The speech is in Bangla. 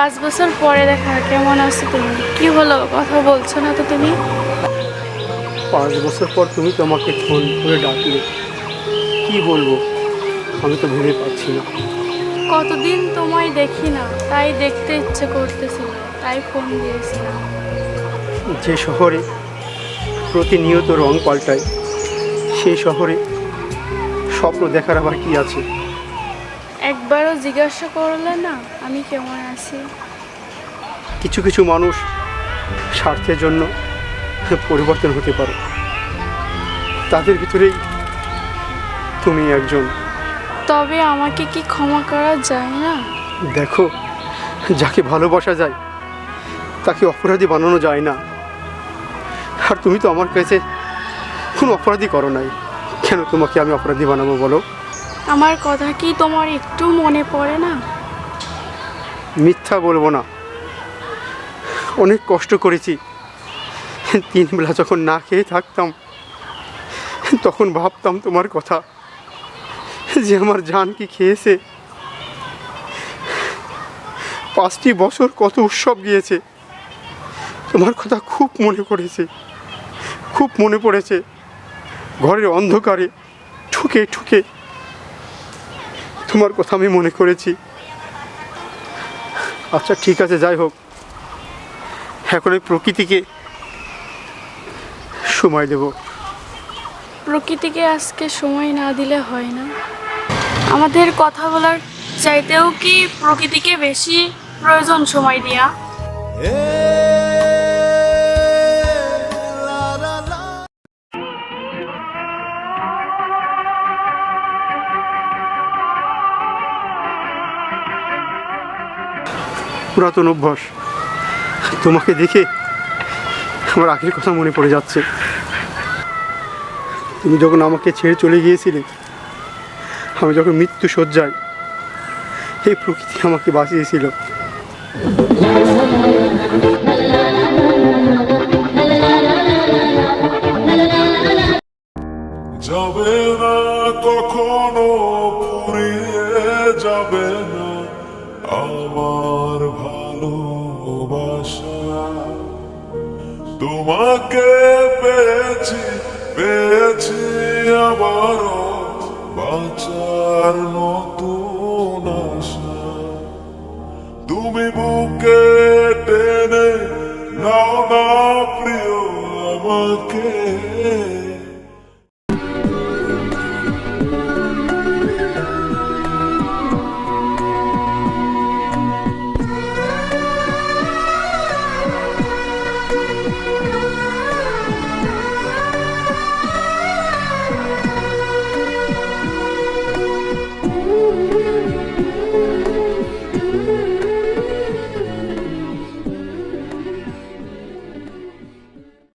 পাঁচ বছর পরে দেখা কেমন আছো তুমি? কি হলো? কথা বলছো না তো তুমি? পাঁচ বছর পর তুমি তো আমাকে ফোন করে ডাকলে। কি বলব? আমি তো ভেবে পাচ্ছি না। কতদিন তোমায় দেখি না তাই দেখতে ইচ্ছে করতেছিল তাই ফোন দিয়েছিলাম যে শহরে প্রতিনিয়ত রং পাল্টায় সেই শহরে স্বপ্ন দেখার আবার কি আছে? একবারও জিজ্ঞাসা করলে না আমি কেমন আছি? কিছু কিছু মানুষ স্বার্থের জন্য পরিবর্তন হতে পারে। তাদের ভিতরেই তুমি একজন। তবে আমাকে কি ক্ষমা করা যায় না? দেখো যাকে ভালোবাসা যায় তাকে অপরাধী বানানো যায় না। আর তুমি তো আমার কাছে কোনো অপরাধী করো নাই। কেন তোমাকে আমি অপরাধী বানাবো বলো? আমার কথা কি তোমার একটু মনে পড়ে না? মিথ্যা বলব না। অনেক কষ্ট করেছি। তিন বেলা যখন না খেয়ে থাকতাম, তখন ভাবতাম তোমার কথা। যে আমার জান কি খেয়েছে। পাঁচটি বছর কত উৎসব গিয়েছে। তোমার কথা খুব মনে পড়েছে। খুব মনে পড়েছে। ঘরের অন্ধকারে ঠুকে ঠুকে তোমার কথা আমি মনে করেছি। আচ্ছা ঠিক আছে যাই হোক। এখন ওই প্রকৃতিকে সময় দেব। প্রকৃতিকে আজকে সময় না দিলে হয় না। আমাদের কথা বলার চাইতেও কি প্রকৃতিকে বেশি প্রয়োজন সময় দেওয়া পুরাতন অভ্যাস। তোমাকে দেখে আমার আগের কথা মনে পড়ে যাচ্ছে। তুমি যখন আমাকে ছেড়ে চলে গিয়েছিলে, আমি যখন মৃত্যু শয্যায় এই প্রকৃতি আমাকে বাঁচিয়েছিল। যাবে না, কখনো ফুরিয়ে যাবে না। আমার ভালোবাসা। তোমাকে পেয়েছি পেয়েছি আবারও বাঁচার নতুন আশা। তুমি বুকে টেনে নাও না প্রিয় আমাকে।